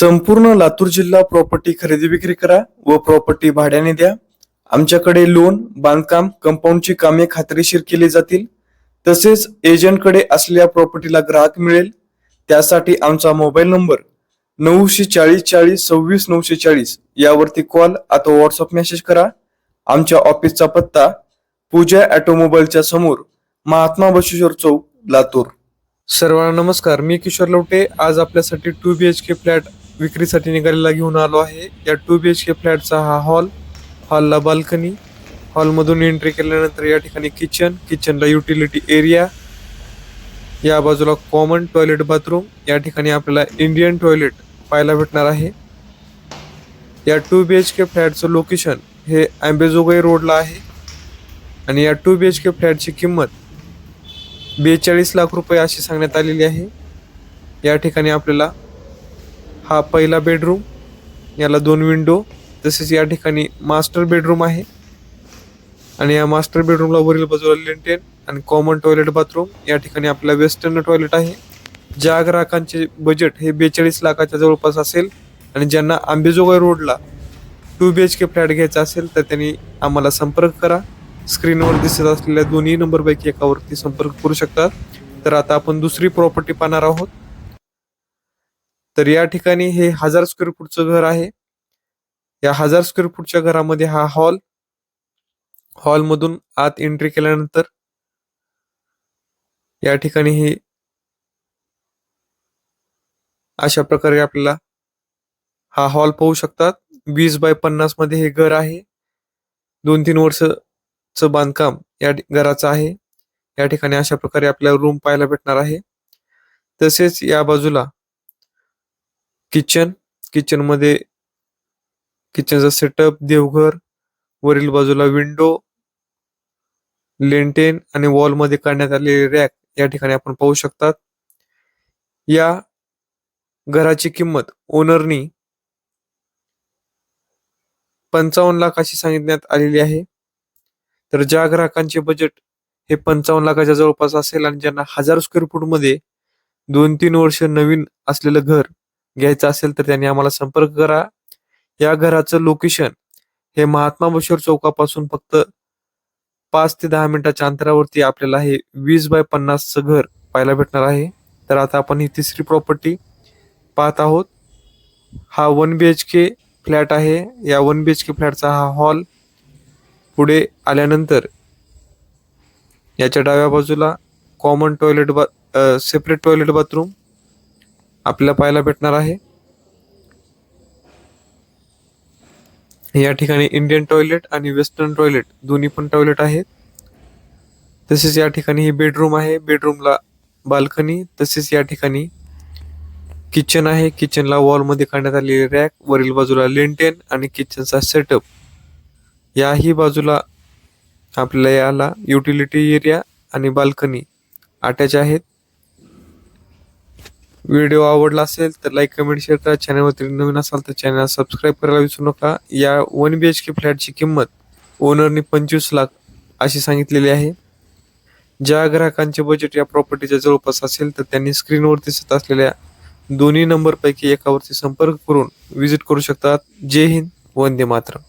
संपूर्ण लातूर जिल्हा प्रॉपर्टी खरेदी विक्री करा व प्रॉपर्टी भाड्याने द्या. आमच्याकडे लोन बांधकाम कंपाऊंडची कामे खात्रीशीर केली जातील. तसेच एजंटकडे असलेल्या प्रॉपर्टीला ग्राहक मिळेल. त्यासाठी आमचा मोबाईल नंबर नऊशे चाळीस चाळीस सव्वीस नऊशे चाळीस यावरती कॉल अथवा व्हॉट्सअप मेसेज करा. आमच्या ऑफिसचा पत्ता पूजा ऑटोमोबाईलच्या समोर महात्मा बसेश्वर चौक लातूर. सर्वांना नमस्कार मी किशोर लवटे. आज आपल्यासाठी two B H K flat विक्रीसाठी निघालेला घेऊन आलो आहे. या टू बी एच के फ्लॅटचा हा हॉल हॉलला बाल्कनी हॉलमधून एंट्री केल्यानंतर या ठिकाणी किचन किचनला युटिलिटी एरिया या बाजूला कॉमन टॉयलेट बाथरूम या ठिकाणी आपल्याला इंडियन टॉयलेट पाहायला भेटणार आहे. या टू बी एच के फ्लॅटचं लोकेशन हे आंबेजोगाई रोडला आहे. आणि या टू बी एच के फ्लॅटची किंमत बेचाळीस लाख रुपये अशी सांगण्यात आलेली आहे. या ठिकाणी आपल्याला हा पहिला बेडरूम याला दोन विंडो तसेच या ठिकाणी मास्टर बेडरूम आहे. आणि या मास्टर बेडरूमला वरील बाजूला लेंटेन आणि कॉमन टॉयलेट बाथरूम या ठिकाणी आपला वेस्टर्न टॉयलेट आहे. ज्या ग्राहकांचे बजेट हे बेचाळीस लाखाच्या जवळपास असेल. आणि ज्यांना आंबेजोगाई रोडला two B H K flat घ्यायचा असेल तर त्यांनी आम्हाला संपर्क करा. स्क्रीनवर दिसत असलेल्या दोन्ही नंबरपैकी एकावरती संपर्क करू शकतात तर आता आपण दुसरी प्रॉपर्टी पाहणार आहोत. तर या ठिकाणी हे हजार स्क्वेअर फूटचं घर आहे. या हजार स्क्वेअर फूटच्या घरामध्ये हा हॉल हॉलमधून आत एंट्री केल्यानंतर या ठिकाणी हे अशा प्रकारे आपल्याला हा हॉल पाहू शकतात. वीस बाय पन्नासमध्ये हे घर आहे. दोन तीन वर्षचं बांधकाम या घराचं आहे. या ठिकाणी अशा प्रकारे आपल्याला रूम पाहायला भेटणार आहे. तसेच या बाजूला किचन किचनमध्ये किचनचा सेटअप देवघर वरील बाजूला विंडो लेंटेन आणि वॉलमध्ये काढण्यात आलेले रॅक या ठिकाणी आपण पाहू शकतात. या घराची किंमत ओनरनी पंचावन्न लाख अशी सांगण्यात आलेली आहे. तर ज्या ग्राहकांचे बजेट हे पंचावन्न लाखाच्या जवळपास असेल आणि ज्यांना हजार स्क्वेअर फूटमध्ये दोन तीन वर्ष नवीन असलेलं घर घ्यायचं असेल तर त्यांनी आम्हाला संपर्क करा. या घराचं लोकेशन हे महात्मा बशोर चौकापासून फक्त पाच ते दहा मिनिटाच्या अंतरावरती आपल्याला हे वीस बाय पन्नासचं घर पाहायला भेटणार आहे. तर आता आपण ही तिसरी प्रॉपर्टी पाहत आहोत. हा one B H K flat आहे. या वन बी एच के फ्लॅटचा हा हॉल पुढे आल्यानंतर याच्या डाव्या बाजूला कॉमन टॉयलेट बा सेपरेट टॉयलेट बाथरूम आपल्याला पाहायला भेटणार आहे. या ठिकाणी इंडियन टॉयलेट आणि वेस्टर्न टॉयलेट दोन्ही पण टॉयलेट आहेत. तसेच या ठिकाणी ही बेडरूम आहे. बेडरूमला बाल्कनी तसेच या ठिकाणी किचन आहे. किचनला वॉलमध्ये काढण्यात आलेली रॅक वरील बाजूला लेंटेन आणि किचनचा सेटअप याही बाजूला आपल्याला याला युटिलिटी एरिया आणि बाल्कनी अटॅच आहेत. व्हिडिओ आवडला असेल तर लाईक कमेंट शेअर करा. चॅनलवरती नवीन असाल तर चॅनल सबस्क्राईब करायला विसरू नका. या वन बी एच के फ्लॅटची किंमत ओनरने पंचवीस लाख अशी सांगितलेली आहे. ज्या ग्राहकांचे बजेट या प्रॉपर्टीच्या जवळपास असेल तर त्यांनी स्क्रीनवर दिसत असलेल्या दोन्ही नंबरपैकी एकावरती संपर्क करून व्हिजिट करू शकतात. जय हिंद वंदे मातरम.